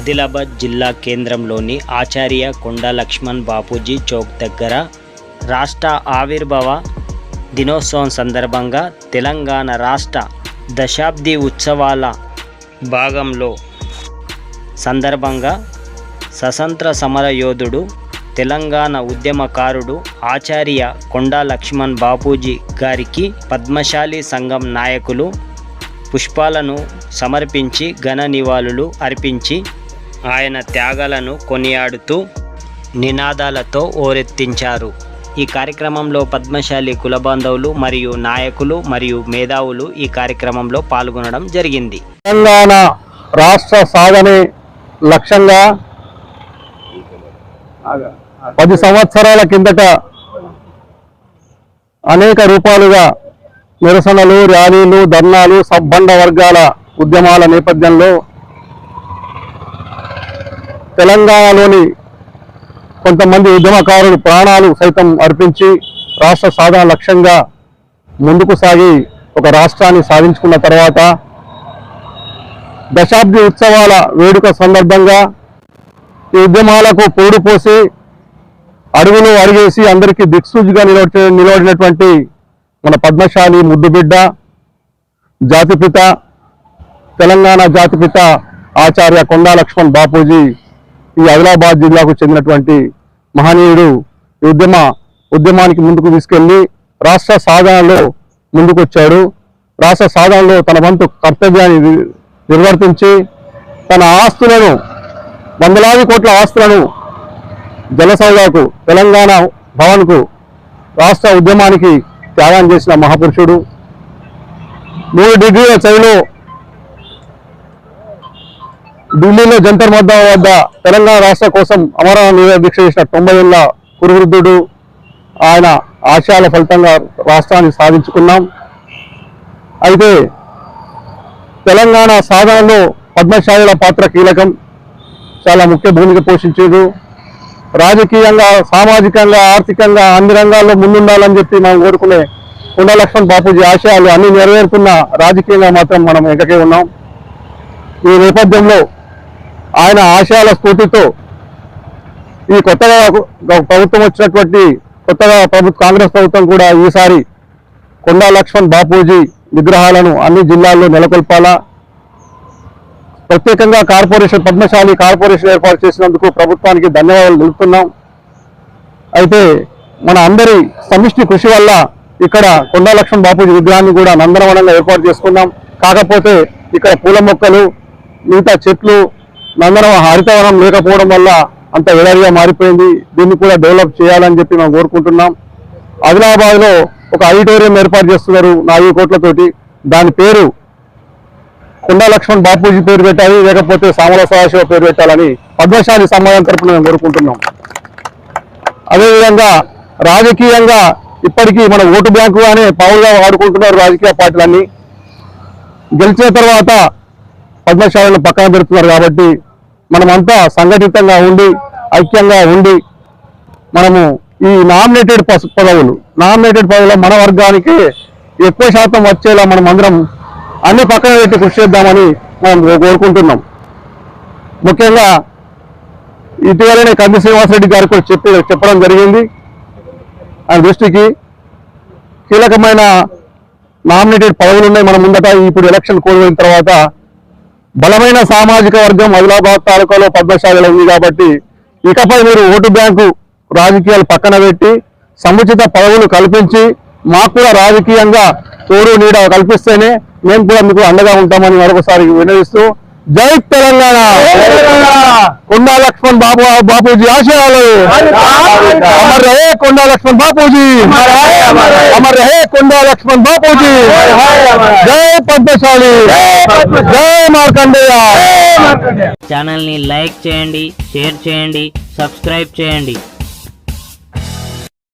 ఆదిలాబాద్ జిల్లా కేంద్రంలోని ఆచార్య కొండ లక్ష్మణ్ బాపూజీ చౌక్ దగ్గర రాష్ట్ర ఆవిర్భావ దినోత్సవం సందర్భంగా తెలంగాణ రాష్ట్ర దశాబ్ది ఉత్సవాల భాగంలో సందర్భంగా స్వతంత్ర సమర యోధుడు తెలంగాణ ఉద్యమకారుడు ఆచార్య కొండా లక్ష్మణ్ బాపూజీ గారికి పద్మశాలి సంఘం నాయకులు పుష్పాలను సమర్పించి ఘన నివాళులు అర్పించి ఆయన త్యాగాలను కొనియాడుతూ నినాదాలతో ఓరెత్తించారు. ఈ కార్యక్రమంలో పద్మశాలి కుల బాంధవులు మరియు నాయకులు మరియు మేధావులు ఈ కార్యక్రమంలో పాల్గొనడం జరిగింది. తెలంగాణ రాష్ట్ర సాధనే లక్ష్యంగా పది సంవత్సరాల కిందట అనేక రూపాలుగా నిరసనలు ర్యాలీలు ధర్నాలు సబ్బండ వర్గాల ఉద్యమాల నేపథ్యంలో తెలంగాణలోని కొంతమంది ఉద్యమకారులు ప్రాణాలు సైతం అర్పించి రాష్ట్ర సాధన లక్ష్యంగా ముందుకు సాగి ఒక రాష్ట్రాన్ని సాధించుకున్న తర్వాత దశాబ్ది ఉత్సవాల వేడుక సందర్భంగా ఈ ఉద్యమాలకు పోడు పోసి అడుగులు అడిగేసి అందరికీ దిక్సూచిగా నిలబడి నిలబడినటువంటి మన పద్మశాలి ముద్దుబిడ్డ జాతిపిత తెలంగాణ జాతిపిత ఆచార్య కొండా లక్ష్మణ్ బాపూజీ ఈ ఆదిలాబాద్ జిల్లాకు చెందినటువంటి మహనీయుడు ఈ ఉద్యమ ఉద్యమానికి ముందుకు తీసుకెళ్ళి రాష్ట్ర సాధనలో ముందుకొచ్చాడు. రాష్ట్ర సాధనలో తన వంతు కర్తవ్యాన్ని నిర్వర్తించి తన ఆస్తులను వందలాది కోట్ల ఆస్తులను జలసౌదాకు తెలంగాణ భవన్కు రాష్ట్ర ఉద్యమానికి త్యాగం చేసిన మహాపురుషుడు. మూడు డిగ్రీల చదిలో ఢిల్లీలో జంతర్ మద్ద వద్ద తెలంగాణ రాష్ట్ర కోసం అమర దీక్ష చేసిన తొంభై ఏళ్ళ కురువృద్ధుడు ఆయన ఆశయాల ఫలితంగా రాష్ట్రాన్ని సాధించుకున్నాం. అయితే తెలంగాణ సాధనలో పద్మశాలుల పాత్ర కీలకం. చాలా ముఖ్య భూమిక పోషించేది. రాజకీయంగా సామాజికంగా ఆర్థికంగా అన్ని రంగాల్లో ముందుండాలని చెప్పి మనం కోరుకునే కొండ లక్ష్మణ్ బాపూజీ ఆశయాలు అన్ని నెరవేరుతున్న రాజకీయంగా మాత్రం మనం ఎక్కకే ఉన్నాం. ఈ నేపథ్యంలో ఆయన ఆశయాల స్ఫూర్తితో ఈ కొత్తగా ప్రభుత్వం వచ్చినటువంటి కొత్తగా ప్రభుత్వ కాంగ్రెస్ ప్రభుత్వం కూడా ఈసారి కొండా లక్ష్మణ్ బాపూజీ విగ్రహాలను అన్ని జిల్లాల్లో నెలకొల్పాలా? ప్రత్యేకంగా కార్పొరేషన్ పద్మశాలి కార్పొరేషన్ ఏర్పాటు చేసినందుకు ప్రభుత్వానికి ధన్యవాదాలు తెలుపుతున్నాం. అయితే మన అందరి సమిష్టి కృషి వల్ల ఇక్కడ కొండా లక్ష్మణ్ బాపూజీ విగ్రహాన్ని కూడా నందనవనంగా ఏర్పాటు చేసుకున్నాం. కాకపోతే ఇక్కడ పూల మొక్కలు మిగతా చెట్లు నందనవ హరితవనం లేకపోవడం వల్ల అంత ఎడారిగా మారిపోయింది. దీన్ని కూడా డెవలప్ చేయాలని చెప్పి మేము కోరుకుంటున్నాం. ఆదిలాబాద్లో ఒక ఆడిటోరియం ఏర్పాటు చేస్తున్నారు నాలుగు కోట్లతోటి. దాని పేరు కొండా లక్ష్మణ్ బాపూజీ పేరు పెట్టాలి లేకపోతే సామల సదాశివ పేరు పెట్టాలని పద్మశాలి సమాజం తరఫున మేము కోరుకుంటున్నాం. అదేవిధంగా రాజకీయంగా ఇప్పటికీ మన ఓటు బ్యాంకు అనే పావులుగా వాడుకుంటున్నారు రాజకీయ పార్టీలన్నీ. గెలిచిన తర్వాత పద్మశాలను పక్కన పెడుతున్నారు కాబట్టి మనమంతా సంఘటితంగా ఉండి ఐక్యంగా ఉండి మనము ఈ నామినేటెడ్ పదవులు నామినేటెడ్ పదవులు మన వర్గానికి ఎక్కువ శాతం వచ్చేలా మనం అందరం అన్ని పక్కన పెట్టి కృషి చేద్దామని మనం కోరుకుంటున్నాం. ముఖ్యంగా ఇటీవలనే కంది శ్రీనివాసరెడ్డి గారు కూడా చెప్పి చెప్పడం జరిగింది. ఆయన దృష్టికి కీలకమైన నామినేటెడ్ పదవులు ఉన్నాయి. మన ముందట ఇప్పుడు ఎలక్షన్ కోల్పోయిన తర్వాత బలమైన సామాజిక వర్గం ఆదిలాబాద్ తాలూకాలో పద్మశాలలో ఉంది కాబట్టి ఇకపై మీరు ఓటు బ్యాంకు రాజకీయాలు పక్కన పెట్టి సముచిత పదవులు కల్పించి మాకు కూడా రాజకీయంగా తోడు నీడ కల్పిస్తేనే మేము కూడా మీకు అండగా ఉంటామని మరొకసారి వినవిస్తూ జై తెలంగాణ. కొండా లక్ష్మణ్ బాబు బాపూజీ ఆశయాలు. అమర్ రహే కొండా లక్ష్మణ్ బాపూజీ. అమర్ రహే కొండా లక్ష్మణ్ బాపూజీ. జై పద్మశాలి. జై మార్కండేయ. ఛానల్ని లైక్ చేయండి షేర్ చేయండి సబ్స్క్రైబ్ చేయండి.